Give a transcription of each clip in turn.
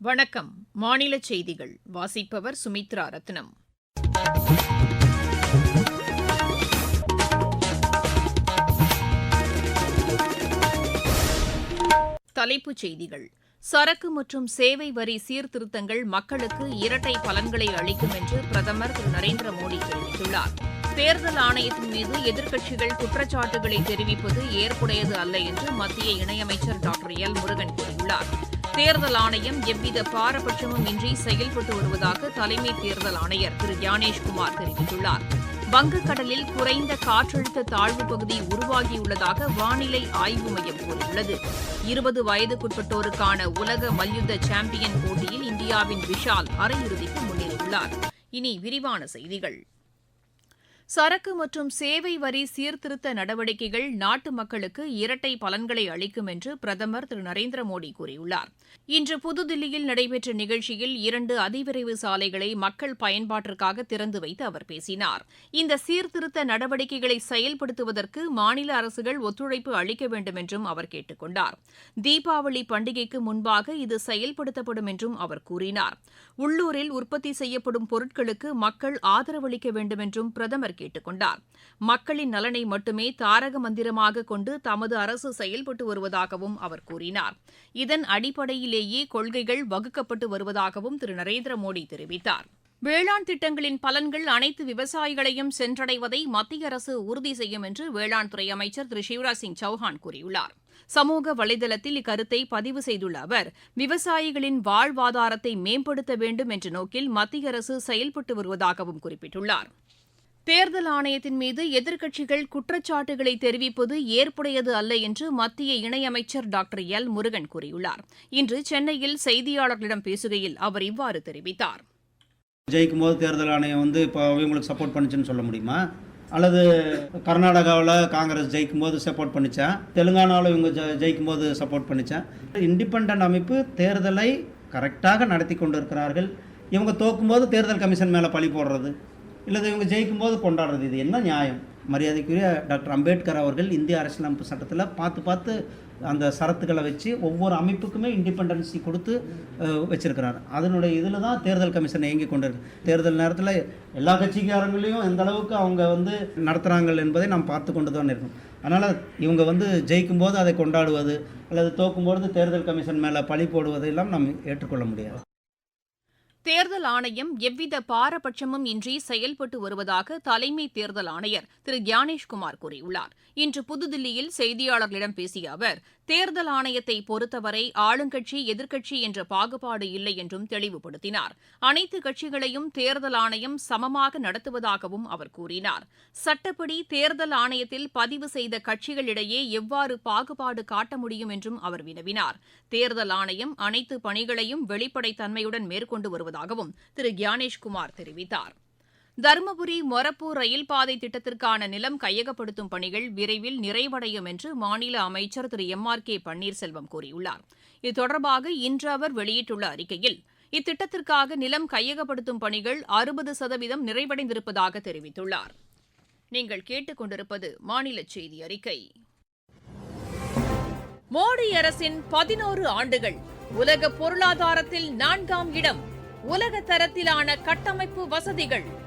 வணக்கம். மாநில செய்திகள். வாசிப்பவர் சுமித்ரா ரத்னம். தலைப்புச் செய்திகள். சரக்கு மற்றும் சேவை வரி சீர்திருத்தங்கள் மக்களுக்கு இரட்டை பலன்களை அளிக்கும் என்று பிரதமர் திரு நரேந்திர மோடி தெரிவித்துள்ளார். தேர்தல் ஆணையத்தின் மீது எதிர்க்கட்சிகள் குற்றச்சாட்டுகளை தெரிவிப்பது ஏற்புடையது அல்ல என்று மத்திய இணையமைச்சர் டாக்டர் எல் முருகன் கூறியுள்ளார். தேர்தல் ஆணையம் எவ்வித பாரபட்சமும் இன்றி செயல்பட்டு வருவதாக தலைமை தேர்தல் ஆணையர் திரு ஞானேஷ்குமார் தெரிவித்துள்ளார். வங்கக்கடலில் குறைந்த காற்றழுத்த தாழ்வு பகுதி உருவாகியுள்ளதாக வானிலை ஆய்வு மையம் கூறியுள்ளது. இருபது வயதுக்குட்பட்டோருக்கான உலக மல்யுத்த சாம்பியன் போட்டியில் இந்தியாவின் விஷால் அரையிறுதிக்கு முன்னேறியுள்ளார். இனி விரிவான செய்திகள். சரக்கு மற்றும் சேவை வரி சீர்திருத்த நடவடிக்கைகள் நாட்டு மக்களுக்கு இரட்டை பலன்களை அளிக்கும் என்று பிரதமர் திரு. நரேந்திர மோடி கூறியுள்ளார். இன்று புதுதில்லியில் நடைபெற்ற நிகழ்ச்சியில் இரண்டு அதிவிரைவு சாலைகளை மக்கள் பயன்பாட்டிற்காக திறந்து வைத்து அவர் பேசினார். இந்த சீர்திருத்த நடவடிக்கைகளை செயல்படுத்துவதற்கு மாநில அரசுகள் ஒத்துழைப்பு அளிக்க வேண்டும் என்றும் அவர் கேட்டுக் கொண்டார். தீபாவளி பண்டிகைக்கு முன்பாக இது செயல்படுத்தப்படும் என்றும் அவர் கூறினார். உள்ளூரில் உற்பத்தி செய்யப்படும் பொருட்களுக்கு மக்கள் ஆதரவளிக்க வேண்டும் என்றும் பிரதமர் கேட்டுக் கொண்டார் மக்களின் நலனை மட்டுமே தாரக மந்திரமாக கொண்டு தமது அரசு செயல்பட்டு வருவதாகவும் அவர் கூறினார். இதன் அடிப்படையிலேயே கொள்கைகள் வகுக்கப்பட்டு வருவதாகவும் திரு. நரேந்திர மோடி தெரிவித்தார். வேளாண் திட்டங்களின் பலன்கள் அனைத்து விவசாயிகளையும் சென்றடைவதை மத்திய அரசு உறுதி செய்யும் என்று வேளாண் துறை அமைச்சர் திரு. சிவராஜ் சிங் சௌஹான் கூறியுள்ளார். சமூக வலைதளத்தில் இக்கருத்தை பதிவு செய்துள்ள அவர் விவசாயிகளின் வாழ்வாதாரத்தை மேம்படுத்த வேண்டும் என்ற நோக்கில் மத்திய அரசு செயல்பட்டு வருவதாகவும் குறிப்பிட்டுள்ளார். தேர்தல் ஆணையத்தின் மீது எதிர்க்கட்சிகள் குற்றச்சாட்டுகளை தெரிவிப்பது ஏற்புடையது அல்ல என்று மத்திய இணையமைச்சர் டாக்டர் எல் முருகன் கூறியுள்ளார். இன்று சென்னையில் செய்தியாளர்களிடம் பேசுகையில் அவர் இவ்வாறு தெரிவித்தார். ஜெயிக்கும் போது தேர்தல் ஆணையம் வந்து இப்போ இவங்களுக்கு சப்போர்ட் பண்ணுச்சுன்னு சொல்ல முடியுமா? அல்லது கர்நாடகாவில் காங்கிரஸ் ஜெயிக்கும் போது சப்போர்ட் பண்ணிச்சேன் தெலுங்கானாவில் இவங்க ஜெ ஜெயிக்கும் போது சப்போர்ட் பண்ணிச்சேன் இண்டிபெண்ட் அமைப்பு தேர்தலை கரெக்டாக நடத்தி கொண்டு இருக்கிறார்கள் இவங்க தோக்கும்போது தேர்தல் கமிஷன் மேலே பழி போடுறது. இல்லை இவங்க ஜெயிக்கும் போது கொண்டாடுறது. இது என்ன நியாயம்? மரியாதைக்குரிய டாக்டர் அம்பேத்கர் அவர்கள் இந்திய அரசியலமைப்பு சட்டத்தில் பார்த்து பார்த்து அந்த சரத்துக்களை வச்சு ஒவ்வொரு அமைப்புக்குமே இண்டிபெண்டன்சி கொடுத்து வச்சுருக்கிறார். அதனுடைய இதில் தான் தேர்தல் கமிஷன் இயங்கி கொண்டிருக்கு. தேர்தல் நேரத்தில் எல்லா கட்சிக்காரங்களையும் எந்த அளவுக்கு அவங்க வந்து நடத்துகிறாங்க என்பதை நாம் பார்த்து கொண்டு தான் இருக்கணும். அதனால் இவங்க வந்து ஜெயிக்கும் போது அதை கொண்டாடுவது அல்லது தோக்கும்போது தேர்தல் கமிஷன் மேலே பழி போடுவதையெல்லாம் நாம் ஏற்றுக்கொள்ள முடியாது. தேர்தல் ஆணையம் எவ்வித பாரபட்சமும் இன்றி செயல்பட்டு வருவதாக தலைமை தேர்தல் ஆணையர் திரு ஞானேஷ்குமார் கூறியுள்ளார். இன்று புதுதில்லியில் செய்தியாளர்களிடம் பேசிய அவர் தேர்தல் ஆணையத்தை பொறுத்தவரை ஆளுங்கட்சி எதிர்க்கட்சி என்ற பாகுபாடு இல்லை என்றும் தெளிவுபடுத்தினார். அனைத்து கட்சிகளையும் தேர்தல் ஆணையம் சமமாக நடத்துவதாகவும் அவர் கூறினார். சட்டப்படி தேர்தல் ஆணையத்தில் பதிவு செய்த கட்சிகளிடையே எவ்வாறு பாகுபாடு காட்ட முடியும் என்றும் அவர் வினவினார். தேர்தல் ஆணையம் அனைத்து பணிகளையும் வெளிப்படைத்தன்மையுடன் மேற்கொண்டு வருவதாகவும் திரு. குமார் தெரிவித்தார். தருமபுரி மொரப்பூர் ரயில் பாதை திட்டத்திற்கான நிலம் கையகப்படுத்தும் பணிகள் விரைவில் நிறைவடையும் என்று மாநில அமைச்சர் Thiru. M. R. K. Panneerselvam கூறியுள்ளார். இது தொடர்பாக இன்று அவர் வெளியிட்டுள்ள அறிக்கையில் இத்திட்டத்திற்காக நிலம் கையகப்படுத்தும் பணிகள் அறுபது சதவீதம் நிறைவடைந்திருப்பதாக தெரிவித்துள்ளார். நீங்கள் கேட்டுக்கொண்டிருப்பது மாநில செய்தி அறிக்கை. மோடி அரசின் பதினோரு ஆண்டுகள் உலக பொருளாதாரத்தில் நான்காம் இடம் உலக தரத்திலான கட்டமைப்பு வசதிகள்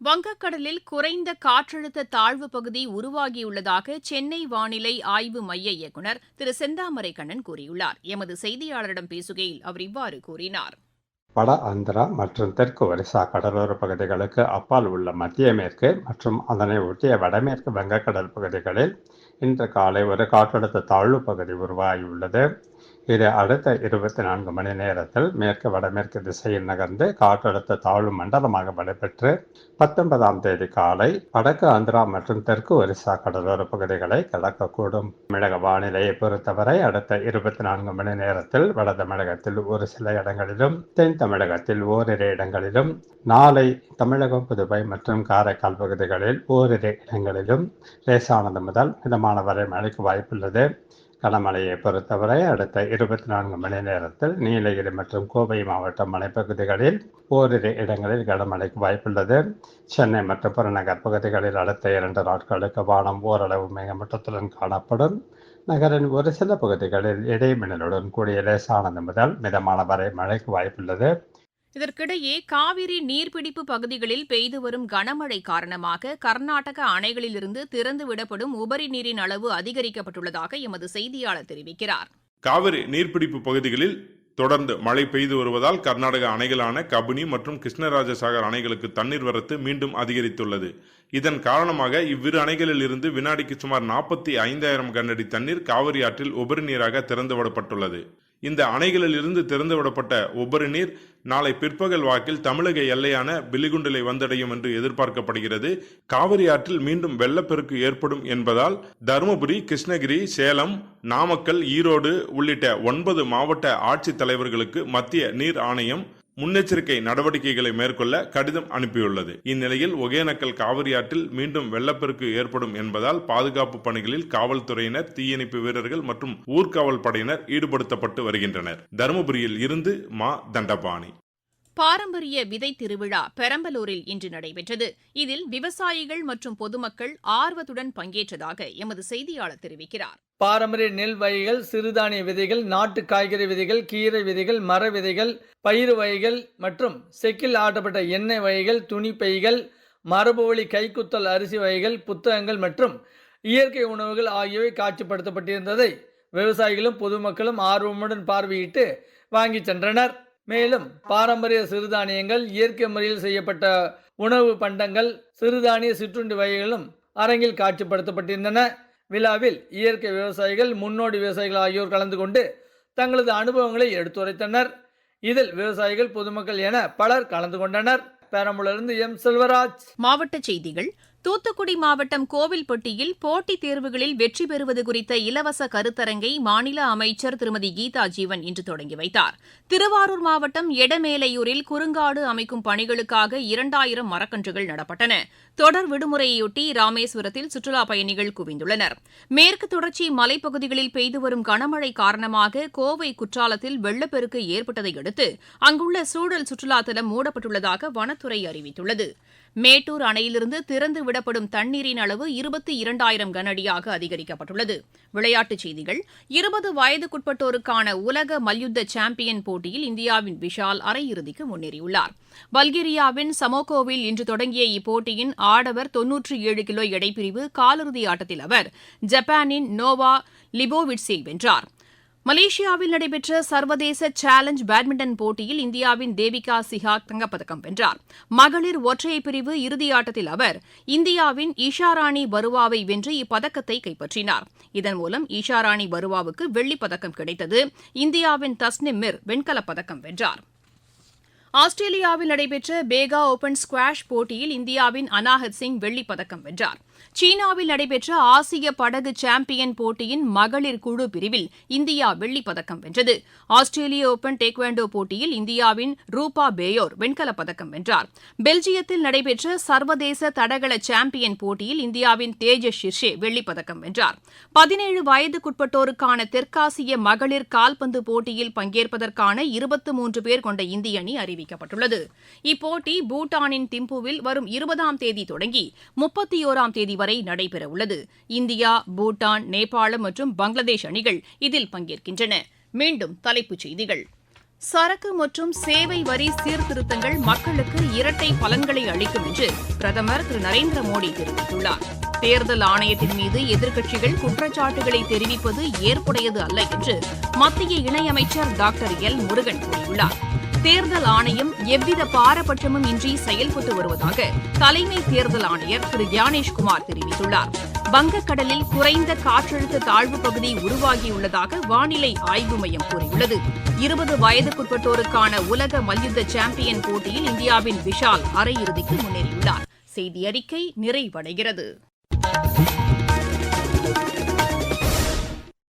வங்கக்கடலில் குறைந்த காற்றழுத்த தாழ்வு பகுதி உருவாகியுள்ளதாக சென்னை வானிலை ஆய்வு மைய இயக்குநர் திரு செந்தாமரை கண்ணன் கூறியுள்ளார். எமது செய்தியாளரிடம் பேசுகையில் அவர் இவ்வாறு கூறினார். வட ஆந்திரா மற்றும் தெற்கு ஒரிசா கடலோர பகுதிகளுக்கு அப்பால் உள்ள மத்திய மேற்கு மற்றும் அதனை ஒட்டிய வடமேற்கு வங்கக்கடல் பகுதிகளில் இன்று காலை ஒரு காற்றழுத்த தாழ்வு பகுதி உருவாகியுள்ளது. இது அடுத்த இருபத்தி நான்கு மணி நேரத்தில் மேற்கு வடமேற்கு திசையில் நகர்ந்து காற்றழுத்த தாழ்வு மண்டலமாக வலுப்பெற்று பத்தொன்பதாம் தேதி காலை வடக்கு ஆந்திரா மற்றும் தெற்கு ஒரிசா கடலோர பகுதிகளை கடக்கக்கூடும் தமிழக வானிலையை பொறுத்தவரை அடுத்த இருபத்தி நான்கு மணி நேரத்தில் வட தமிழகத்தில் ஒரு சில இடங்களிலும் தென் தமிழகத்தில் ஓரிரு இடங்களிலும் நாளை தமிழகம் புதுவை மற்றும் காரைக்கால் பகுதிகளில் ஓரிரு இடங்களிலும் லேசானது முதல் மிதமான வரை மழைக்கு வாய்ப்புள்ளது. கனமழையை பொறுத்தவரை அடுத்த இருபத்தி நான்கு மணி நேரத்தில் நீலகிரி மற்றும் கோவை மாவட்ட மலைப்பகுதிகளில் ஓரிரு இடங்களில் கனமழைக்கு வாய்ப்புள்ளது. சென்னை மற்றும் புறநகர் பகுதிகளில் அடுத்த இரண்டு நாட்களுக்கு வானம் ஓரளவு மேகமூட்டத்துடன் காணப்படும். நகரின் ஒரு சில பகுதிகளில் இடைமின்னலுடன் கூடிய லேசானது முதல் மிதமான வரை மழைக்கு வாய்ப்புள்ளது. இதற்கிடையே காவிரி நீர்பிடிப்பு பகுதிகளில் பெய்து வரும் கனமழை காரணமாக கர்நாடக அணைகளிலிருந்து திறந்துவிடப்படும் உபரி நீரின் அளவு அதிகரிக்கப்பட்டுள்ளதாக எமது செய்தியாளர் தெரிவிக்கிறார். காவிரி நீர்பிடிப்பு பகுதிகளில் தொடர்ந்து மழை பெய்து வருவதால் கர்நாடக அணைகளான கபினி மற்றும் கிருஷ்ணராஜசாகர் அணைகளுக்கு தண்ணீர் வரத்து மீண்டும் அதிகரித்துள்ளது. இதன் காரணமாக இவ்விரு அணைகளில் இருந்து வினாடிக்கு சுமார் நாற்பத்தி ஐந்தாயிரம் கன்னடி தண்ணீர் காவிரி ஆற்றில் உபரி நீராக திறந்துவிடப்பட்டுள்ளது. இந்த அணைகளில் இருந்து திறந்துவிடப்பட்ட உபரி நீர் நாளை பிற்பகல் வாக்கில் தமிழக எல்லையான பிலிகுண்டலை வந்தடையும் என்று எதிர்பார்க்கப்படுகிறது. காவிரி ஆற்றில் மீண்டும் வெள்ளப்பெருக்கு ஏற்படும் என்பதால் தருமபுரி கிருஷ்ணகிரி சேலம் நாமக்கல் ஈரோடு உள்ளிட்ட ஒன்பது மாவட்ட ஆட்சித் தலைவர்களுக்கு மத்திய நீர் ஆணையம் முன்னெச்சரிக்கை நடவடிக்கைகளை மேற்கொள்ள கடிதம் அனுப்பியுள்ளது. இந்நிலையில் ஒகேனக்கல் காவிரி ஆற்றில் மீண்டும் வெள்ளப்பெருக்கு ஏற்படும் என்பதால் பாதுகாப்பு பணிகளில் காவல்துறையினர் தீயணைப்பு வீரர்கள் மற்றும் ஊர்காவல் படையினர் ஈடுபடுத்தப்பட்டு வருகின்றனர். தருமபுரியில் இருந்து மா. தண்டபாணி. பாரம்பரிய விதை திருவிழா பெரம்பலூரில் இன்று நடைபெற்றது. இதில் விவசாயிகள் மற்றும் பொதுமக்கள் ஆர்வத்துடன் பங்கேற்றதாக எமது செய்தியாளர் தெரிவிக்கிறார். பாரம்பரிய நெல் வகைகள் சிறுதானிய விதைகள் நாட்டு காய்கறி விதைகள் கீரை விதைகள் மர விதைகள் பயிறு வகைகள் மற்றும் செக்கில் ஆட்டப்பட்ட எண்ணெய் வகைகள் துணி பைகள் மரபுவழி கைக்குத்தல் அரிசி வகைகள் புத்தகங்கள் மற்றும் இயற்கை உணவுகள் ஆகியவை காட்சிப்படுத்தப்பட்டிருந்ததை விவசாயிகளும் பொதுமக்களும் ஆர்வமுடன் பார்வையிட்டு வாங்கி சென்றனர். மேலும் பாரம்பரிய சிறுதானியங்கள் இயற்கை முறையில் செய்யப்பட்ட உணவு பண்டங்கள் சிறுதானிய சிற்றுண்டி வகைகளும் அரங்கில் காட்சிப்படுத்தப்பட்டிருந்தன. விழாவில் இயற்கை விவசாயிகள் முன்னோடி விவசாயிகள் ஆகியோர் கலந்து கொண்டு தங்களது அனுபவங்களை எடுத்துரைத்தனர். இதில் விவசாயிகள் பொதுமக்கள் என பலர் கலந்து கொண்டனர். பெரம்பலூரிலிருந்து எம் செல்வராஜ். மாவட்ட செய்திகள் தூத்துக்குடி மாவட்டம் கோவில்பட்டியில் போட்டித் தேர்வுகளில் வெற்றி பெறுவது குறித்த இலவச கருத்தரங்கை மாநில அமைச்சர் திருமதி கீதா ஜீவன் இன்று தொடங்கி வைத்தார். திருவாரூர் மாவட்டம் எடமேலையூரில் குறுங்காடு அமைக்கும் பணிகளுக்காக இரண்டாயிரம் மரக்கன்றுகள் நடப்பட்டன. தொடர் விடுமுறையொட்டி ராமேஸ்வரத்தில் சுற்றுலாப் பயணிகள் குவிந்துள்ளனர். மேற்கு தொடர்ச்சி மலைப்பகுதிகளில் பெய்து வரும் கனமழை காரணமாக கோவை குற்றாலத்தில் வெள்ளப்பெருக்கு ஏற்பட்டதை அடுத்து அங்குள்ள சூழல் சுற்றுலாத்தலம் மூடப்பட்டுள்ளதாக வனத்துறை அறிவித்துள்ளது. மேட்டூர் அணையிலிருந்து திறந்து விடப்படும் தண்ணீரின் அளவு இருபத்தி இரண்டாயிரம் கனஅடியாக அதிகரிக்கப்பட்டுள்ளது. விளையாட்டுச் செய்திகள் இருபது வயதுக்குட்பட்டோருக்கான உலக மல்யுத்த சாம்பியன் போட்டியில் இந்தியாவின் விஷால் அரையிறுதிக்கு முன்னேறியுள்ளார். பல்கேரியாவின் சமோகோவில் இன்று தொடங்கிய இப்போட்டியின் ஆடவர் தொன்னூற்றி ஏழு கிலோ எடைப்பிரிவு காலிறுதி ஆட்டத்தில் அவர் ஜப்பானின் நோவா லிபோவிட்ஸை வென்றார். மலேசியாவில் நடைபெற்ற சர்வதேச சேலஞ்ச் பேட்மிண்டன் போட்டியில் இந்தியாவின் தேவிகா சிஹாக் தங்கப்பதக்கம் வென்றார். மகளிர் ஒற்றையர் பிரிவு இறுதியாட்டத்தில் அவர் இந்தியாவின் ஈஷாராணி பருவாவை வென்று இப்பதக்கத்தை கைப்பற்றினார். இதன் மூலம் ஈஷாராணி பருவாவுக்கு வெள்ளிப் பதக்கம் கிடைத்தது. இந்தியாவின் தஸ்னிம் மிர் வெண்கலப் பதக்கம் வென்றார். ஆஸ்திரேலியாவில் நடைபெற்ற பேகா ஓபன் ஸ்குவாஷ் போட்டியில் இந்தியாவின் அனாஹத் சிங் வெள்ளிப் பதக்கம் வென்றார். சீனாவில் நடைபெற்ற ஆசிய படகு சாம்பியன் போட்டியின் மகளிர் குழு பிரிவில் இந்தியா வெள்ளிப்பதக்கம் வென்றது. ஆஸ்திரேலிய ஓபன் டேக்வாண்டோ போட்டியில் இந்தியாவின் ரூபா பேயோர் வெண்கலப் பதக்கம் வென்றார். பெல்ஜியத்தில் நடைபெற்ற சர்வதேச தடகள சாம்பியன் போட்டியில் இந்தியாவின் தேஜஸ் ஷிர்ஷே வெள்ளிப்பதக்கம் வென்றார். பதினேழு வயதுக்குட்பட்டோருக்கான தெற்காசிய மகளிர் கால்பந்து போட்டியில் பங்கேற்பதற்கான இருபத்தி மூன்று பேர் கொண்ட இந்திய அணி அறிவிக்கப்பட்டுள்ளது. இப்போட்டி பூட்டானின் திம்புவில் வரும் இருபதாம் தேதி தொடங்கி முப்பத்தி ஓராம் தேதி வரை நடைபெறவுள்ளது. இந்தியா பூட்டான் நேபாளம் மற்றும் பங்களாதேஷ் அணிகள் இதில் பங்கேற்கின்றன. மீண்டும் தலைப்புச் செய்திகள். சரக்கு மற்றும் சேவை வரி சீர்திருத்தங்கள் மக்களுக்கு இரட்டை பலன்களை அளிக்கும் என்று பிரதமர் திரு. நரேந்திர மோடி தெரிவித்துள்ளார். தேர்தல் ஆணையத்தின் மீது எதிர்க்கட்சிகள் குற்றச்சாட்டுகளை தெரிவிப்பது ஏற்புடையது அல்ல என்று மத்திய இணையமைச்சர் டாக்டர் எல். முருகன் கூறியுள்ளார். தேர்தல் ஆணையம் எவ்வித பாரபட்சமும் இன்றி செயல்பட்டு வருவதாக தலைமை தேர்தல் ஆணையர் திரு ஞானேஷ்குமார் தெரிவித்துள்ளார். வங்கக்கடலில் குறைந்த காற்றழுத்த தாழ்வு பகுதி உருவாகியுள்ளதாக வானிலை ஆய்வு மையம் கூறியுள்ளது. இருபது வயதுக்குட்பட்டோருக்கான உலக மல்யுத்த சாம்பியன் போட்டியில் இந்தியாவின் விஷால் அரையிறுதிக்கு முன்னேறியுள்ளார். செய்தி அறிக்கை நிறைவடைகிறது.